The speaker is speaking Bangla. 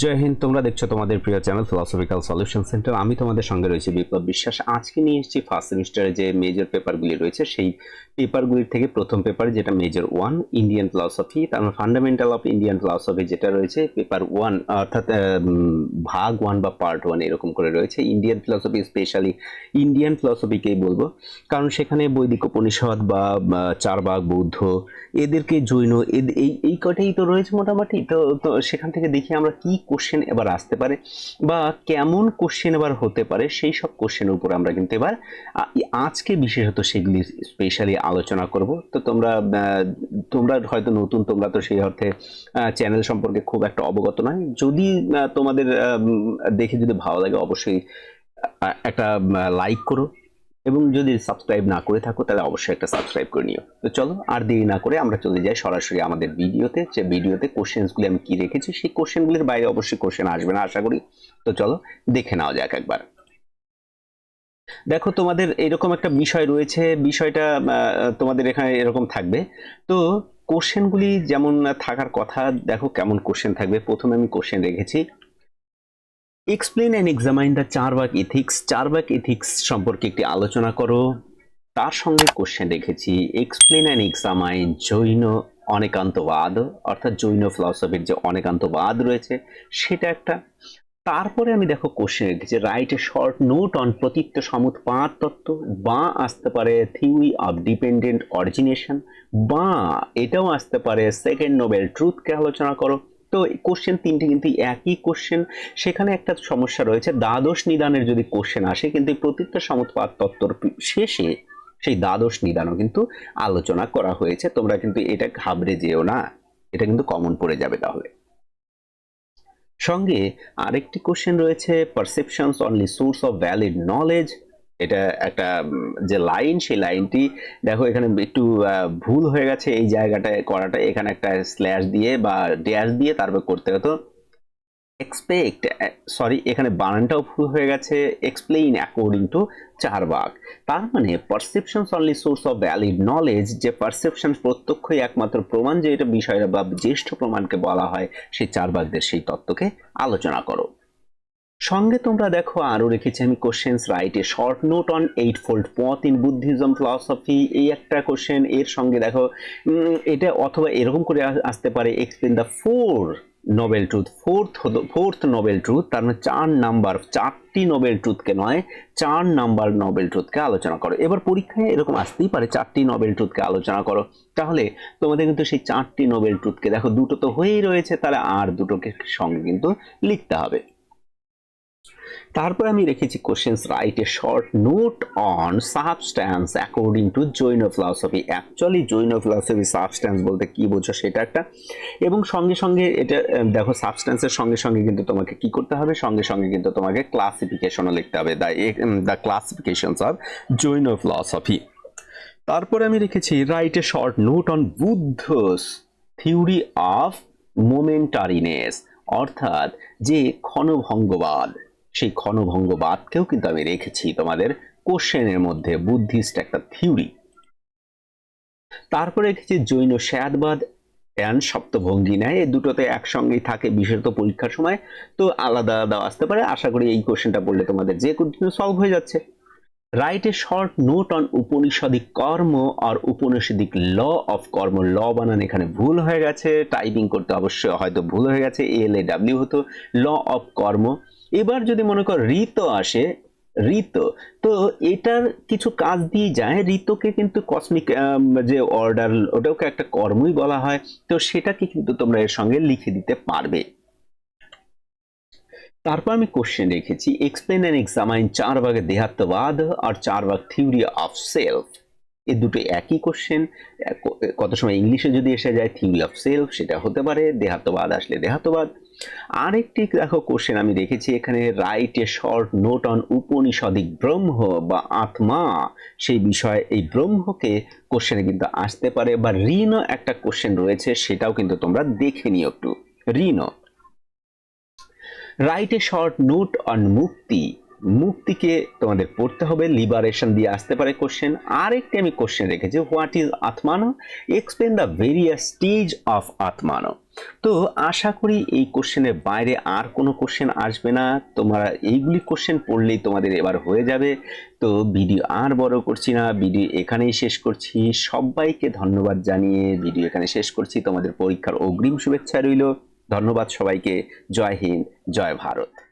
জয় হিন্দ, তোমরা দেখছ তোমাদের প্রিয় চ্যানেল ফিলোসফিক্যাল সলিউশন সেন্টার আমি তোমাদের সঙ্গে রয়েছে বিপ্লব বিশ্বাস। আজকে নিয়ে এসেছি ফার্স্ট সেমিস্টারে যে মেজর পেপারগুলি রয়েছে, সেই পেপারগুলির থেকে প্রথম পেপার যেটা মেজর ওয়ান ইন্ডিয়ান ফিলসফি তারপর ফান্ডামেন্টাল অফ ইন্ডিয়ান ফিলসফি যেটা রয়েছে পেপার ওয়ান অর্থাৎ ভাগ ওয়ান বা পার্ট ওয়ান এরকম করে রয়েছে। ইন্ডিয়ান ফিলসফি স্পেশালি ইন্ডিয়ান ফিলসফিকেই বলব? কারণ সেখানে বৈদিক উপনিষদ বা চারবাগ বৌদ্ধ, এদেরকে জৈন এই এই কটাই তো রয়েছে মোটামুটি। তো সেখান থেকে দেখি আমরা কি কোশ্চেন এবার আসতে পারে বা কেমন কোশ্চেন এবার হতে পারে সেই সব কোশ্চেনের উপর আমরা কিন্তু এবার আজকে বিশেষত সেগুলি স্পেশালি আলোচনা করব। তো তোমরা তোমরা হয়তো নতুন, তোমরা তো সেই অর্থে চ্যানেল সম্পর্কে খুব একটা অবগত নয়। যদি তোমাদের দেখে যদি ভালো লাগে অবশ্যই একটা লাইক করো। এবং যদি সাবস্ক্রাইব না করে থাকো, তাহলে অবশ্যই একটা সাবস্ক্রাইব করে নিও। তো চলো, আর দেরি না করে আমরা চলে যাই সরাসরি আমাদের ভিডিওতে যে ভিডিওতে কোশ্চেন্সগুলি আমি কি রেখেছি, সেই কোশ্চেনগুলির বাইরে অবশ্যই কোশ্চেন আসবে না, আশা করি। তো চলো, দেখে নেওয়া যাক একবার। দেখো, তোমাদের এরকম একটা বিষয় রয়েছে। বিষয়টা তোমাদের এখানে এরকম থাকবে। তো কোশ্চেনগুলি যেমন থাকার কথা, দেখো কেমন কোশ্চেন থাকবে। প্রথমে আমি কোশ্চেন রেখেছি। Explain and examine the Charvaka ethics Charvaka ethics সম্পর্কে একটি আলোচনা করো। তার সঙ্গে কোশ্চেন রেখেছি। Explain and examine Jain Anekantavada, অর্থাৎ জৈন ফিলসফির যে অনেকান্তবাদ রয়েছে, সেটা একটা। তারপরে আমি দেখো কোশ্চেন রেখেছি। Write a short note on Pratityasamutpada তত্ত্ব। বা আসতে পারে থিওরি অফ ডিপেন্ডেন্ট অরিজিনেশন বা এটাও আসতে পারে সেকেন্ড নোবেল ট্রুথকে আলোচনা করো। তো কোশ্চেন তিনটে কিন্তু একই কোশ্চেন সেখানে একটা সমস্যা রয়েছে, দ্বাদশ নিদানের যদি কোশ্চেন আসে, কিন্তু এই প্রতীপ্ত তত্ত্বর শেষে সেই দ্বাদশ নিদানও কিন্তু আলোচনা করা হয়েছে। তোমরা কিন্তু এটা ঘাবড়ে যেও না, এটা কিন্তু কমন পড়ে যাবে তাহলে। সঙ্গে আরেকটি কোশ্চেন রয়েছে perceptions only source of valid knowledge এটা একটা যে লাইন সেই লাইনটি দেখো এখানে একটু ভুল হয়ে গেছে এই জায়গাটায় করাটা। এখানে একটা স্ল্যাশ দিয়ে বা ড্যাশ দিয়ে তারপর করতে হতো এক্সপেক্ট সরি এখানে বানানটাও ভুল হয়ে গেছে। এক্সপ্লেইন অ্যাকর্ডিং টু চারবাক তার মানে perceptions only source of valid knowledge যে পারসেপশন প্রত্যক্ষই একমাত্র প্রমাণ যে এটা বিষয়টা বা জ্যেষ্ঠ প্রমাণকে বলা হয়, সেই চারবাকদের সেই তত্ত্বকে আলোচনা করো। সঙ্গে তোমরা দেখো আরও রেখেছি আমি questions write short note on eightfold পথ ইন বুদ্ধিজম ফিলসফি এই একটা কোশ্চেন এর সঙ্গে দেখো এটা অথবা এরকম করে আসতে পারে explain the four noble truth fourth fourth noble truth তার মানে চার নাম্বার, চারটি নোবেল ট্রুথকে নয়, চার নাম্বার নোবেল ট্রুথকে আলোচনা করো। এবার পরীক্ষায় এরকম আসতেই পারে, চারটি নোবেল ট্রুথকে আলোচনা করো। তাহলে তোমাদের কিন্তু সেই চারটি নোবেল ট্রুথকে দেখো, দুটো তো হয়েই রয়েছে, তাহলে আর দুটোকে সঙ্গে কিন্তু লিখতে হবে। তারপর আমি রেখেছি questions write a short note on substance according to Jain philosophy actually Jain philosophy substance বলতে কি বোঝো সেটা একটা। এবং সঙ্গে সঙ্গে এটা দেখো সাবস্ট্যান্সের সঙ্গে সঙ্গে কিন্তু তোমাকে কি করতে হবে? সঙ্গে সঙ্গে কিন্তু তোমাকে ক্লাসিফিকেশনও লিখতে হবে। The the classifications of Jain philosophy তারপরে আমি রেখেছি write a short note on Buddha's theory of momentariness অর্থাৎ যে ক্ষণভঙ্গবাদ। সেই ক্ষণভঙ্গবাদকেও কিন্তু আমি রেখেছি তোমাদের কোশ্চেনের মধ্যে বুদ্ধিস্ট একটা থিওরি। তারপরে রেখেছি জৈন শ্যাদবাদ অ্যান্ড সপ্তভঙ্গি নেয় এই দুটোতে একসঙ্গেই থাকে, বিশেষত পরীক্ষার সময়। তো আলাদা আলাদা আসতে পারে, আশা করি এই কোশ্চেনটা পড়লে তোমাদের যে কোনো সলভ হয়ে যাচ্ছে। Write a short note on Upanishadic karma R উপনিষদিক law of কর্ম, ল বানান এখানে ভুল হয়ে গেছে। টাইপিং করতে অবশ্যই হয়তো ভুল হয়ে গেছে এল এ ডাব্লিউ হতো। ল অফ কর্ম এবার যদি মনে কর ঋত আসে, ঋত, তো এটার কিছু কাজ দিয়ে যায়। ঋতকে কিন্তু কসমিক যে অর্ডার ওটাকে একটা কর্মই বলা হয়, তো সেটাকে কিন্তু তোমরা এর সঙ্গে লিখে দিতে পারবে। তারপর আমি কোশ্চেন রেখেছি এক্সপ্লেন অ্যান্ড এক্সামাইন চার ভাগের দেহাত্মবাদ আর চার ভাগ থিওরি অফ সেলফ এ দুটো একই কোশ্চেন কত সময় ইংলিশে যদি এসে যায় থিওরি অফ সেলফ সেটা হতে পারে, দেহাত্মবাদ আসলে দেহাত্মবাদ। আরেকটি দেখো কোশ্চেন আমি দেখেছি, এখানে write a short note on Upanishadic Brahman বা আত্মা। সেই বিষয়ে এই ব্রহ্মকে কোশ্চেনে কিন্তু আসতে পারে, বা ঋণ একটা কোশ্চেন রয়েছে, সেটাও কিন্তু তোমরা দেখে নিও একটু। ঋণ write a short note on mukti. মুক্তিকে তোমাদের পড়তে হবে লিবারেশন দিয়ে আসতে পারে কোশ্চেন আরেকটি আমি কোশ্চেন রেখেছি what is Atman explain the various stage of Atman তো আশা করি এই কোশ্চেনের বাইরে আর কোনো কোশ্চেন আসবে না। তোমরা এইগুলি কোশ্চেন পড়লেই তোমাদের এবার হয়ে যাবে। তো ভিডিও আর বড় করছি না ভিডিও এখানেই শেষ করছি। সবাইকে ধন্যবাদ জানিয়ে ভিডিও এখানে শেষ করছি। তোমাদের পরীক্ষার অগ্রিম শুভেচ্ছা রইল। ধন্যবাদ সবাইকে। জয় হিন্দ, জয় ভারত।